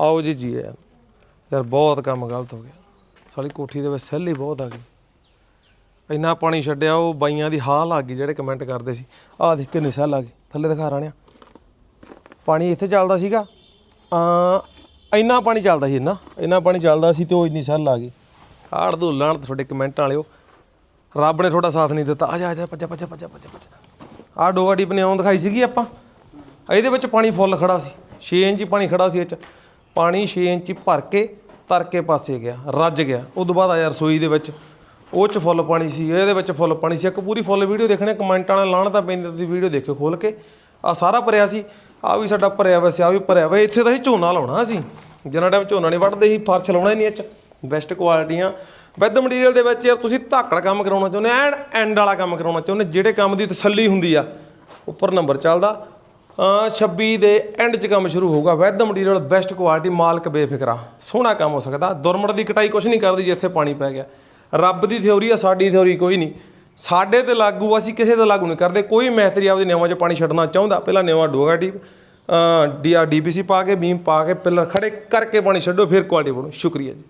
ਆਓ ਜੀ ਜੀ ਆਇਆਂ ਯਾਰ ਬਹੁਤ ਕੰਮ ਗਲਤ ਹੋ ਗਿਆ। ਸਾਲੀ ਕੋਠੀ ਦੇ ਵਿੱਚ ਸੈੱਲ ਹੀ ਬਹੁਤ ਆ ਗਈ। ਇੰਨਾ ਪਾਣੀ ਛੱਡਿਆ, ਉਹ ਬਾਈਆਂ ਦੀ ਹਾਲ ਆ ਗਈ ਜਿਹੜੇ ਕਮੈਂਟ ਕਰਦੇ ਸੀ। ਆਹ ਦੇਖ ਕਿੰਨੀ ਸੈੱਲ ਆ ਗਈ। ਥੱਲੇ ਦਿਖਾ ਰਾਣਿਆ। ਪਾਣੀ ਇੱਥੇ ਚੱਲਦਾ ਸੀਗਾ। ਆ ਇੰਨਾ ਪਾਣੀ ਚੱਲਦਾ ਸੀ ਇੰਨਾ। ਇੰਨਾ ਪਾਣੀ ਚੱਲਦਾ ਸੀ ਤੇ ਉਹ ਇੰਨੀ ਸੈੱਲ ਆ ਗਈ। ਆੜ ਦੋ ਲਾਣ ਤੁਹਾਡੇ ਕਮੈਂਟ ਵਾਲਿਓ। ਰੱਬ ਨੇ ਤੁਹਾਡਾ ਸਾਥ ਨਹੀਂ ਦਿੱਤਾ। ਆ ਜਾ ਆ ਜਾ, ਭੱਜਾ ਭੱਜਾ ਭੱਜਾ ਭੱਜਾ ਭੱਜਾ। ਆਹ ਡੋਗਾ ਡੀਪ ਨੇ ਆਉਂ ਦਿਖਾਈ ਸੀਗੀ ਆਪਾਂ। ਇਹਦੇ ਵਿੱਚ ਪਾਣੀ ਫੁੱਲ ਖੜਾ ਸੀ। 6 ਇੰਚ ਪਾਣੀ ਖੜਾ ਸੀ ਇਹ ਚ। ਪਾਣੀ 6 ਇੰਚ ਭਰ ਕੇ ਤਰਕੇ ਪਾਸੇ ਗਿਆ, ਰੱਜ ਗਿਆ। ਉਦੋਂ ਬਾਅਦ ਆਇਆ ਰਸੋਈ ਦੇ ਵਿੱਚ। ਉਹ ਚ ਫੁੱਲ ਪਾਣੀ ਸੀ, ਇਹਦੇ ਵਿੱਚ ਫੁੱਲ ਪਾਣੀ ਸੀ। ਇੱਕ ਪੂਰੀ ਫੁੱਲ ਵੀਡੀਓ ਦੇਖਣੇ, ਕਮੈਂਟਾਂ ਨਾਲ ਲਾਣ ਤਾਂ ਪੈਂਦੇ ਤੁਸੀਂ ਵੀਡੀਓ ਦੇਖਿਓ ਖੋਲ ਕੇ। ਆ ਸਾਰਾ ਭਰਿਆ ਸੀ। ਆ ਵੀ ਸਾਡਾ ਭਰਿਆ ਹੋਇਆ ਸੀ ਆ ਵੀ ਭਰਿਆ ਹੋਇਆ ਇੱਥੇ ਤਾਂ ਅਸੀਂ ਝੋਨਾ ਲਾਉਣਾ ਸੀ। ਜਿੰਨਾ ਟਾਈਮ ਝੋਨਾ ਨਹੀਂ ਵੱਢਦੇ ਸੀ, ਫਰਸ਼ ਲਾਉਣਾ ਹੀ ਨਹੀਂ ਇਹ ਚ। ਬੈਸਟ ਕੁਆਲਿਟੀਆਂ ਵਿਦ ਮਟੀਰੀਅਲ ਦੇ ਵਿੱਚ ਯਾਰ ਤੁਸੀਂ ਧਾਕੜ ਕੰਮ ਕਰਾਉਣਾ ਚਾਹੁੰਦੇ ਐਂਡ ਐਂਡ ਵਾਲਾ ਕੰਮ ਕਰਾਉਣਾ ਚਾਹੁੰਦੇ ਜਿਹੜੇ ਕੰਮ ਦੀ ਤਸੱਲੀ ਹੁੰਦੀ ਆ, ਉੱਪਰ ਨੰਬਰ ਚੱਲਦਾ। 26 ਦੇ ਐਂਡ 'ਚ ਕੰਮ ਸ਼ੁਰੂ ਹੋਊਗਾ। ਵੈਦ ਮਟੀਰੀਅਲ ਬੈਸਟ ਕੁਆਲਿਟੀ ਮਾਲਕ ਬੇਫਿਕਰਾ। ਸੋਹਣਾ ਕੰਮ ਹੋ ਸਕਦਾ। ਦੁਰਮੜ ਦੀ ਕਟਾਈ ਕੁਛ ਨਹੀਂ ਕਰਦੀ ਜੇ ਇੱਥੇ ਪਾਣੀ ਪੈ ਗਿਆ। ਰੱਬ ਦੀ ਥਿਉਰੀ ਆ, ਸਾਡੀ ਥਿਉਰੀ ਕੋਈ ਨਹੀਂ। ਸਾਡੇ ਤੇ ਲਾਗੂ ਅਸੀਂ ਕਿਸੇ ਤੇ ਲਾਗੂ ਨਹੀਂ ਕਰਦੇ। ਕੋਈ ਮਹਿਤਰੀ ਆਪਦੇ ਨਿਯਮਾਂ 'ਚ ਪਾਣੀ ਛੱਡਣਾ ਚਾਹੁੰਦਾ। ਪਹਿਲਾਂ ਨਿਯਮਾਂ ਡੋਗਾ ਟੀਪ ਡੀ ਆਰ ਡੀਪੀਸੀ ਪਾ ਕੇ, ਬੀਮ ਪਾ ਕੇ, ਪਿੱਲਰ ਖੜੇ ਕਰਕੇ ਪਾਣੀ ਛੱਡੋ, ਫਿਰ ਕੁਆਲਿਟੀ ਬਣੋ। ਸ਼ੁਕਰੀਆ ਜੀ।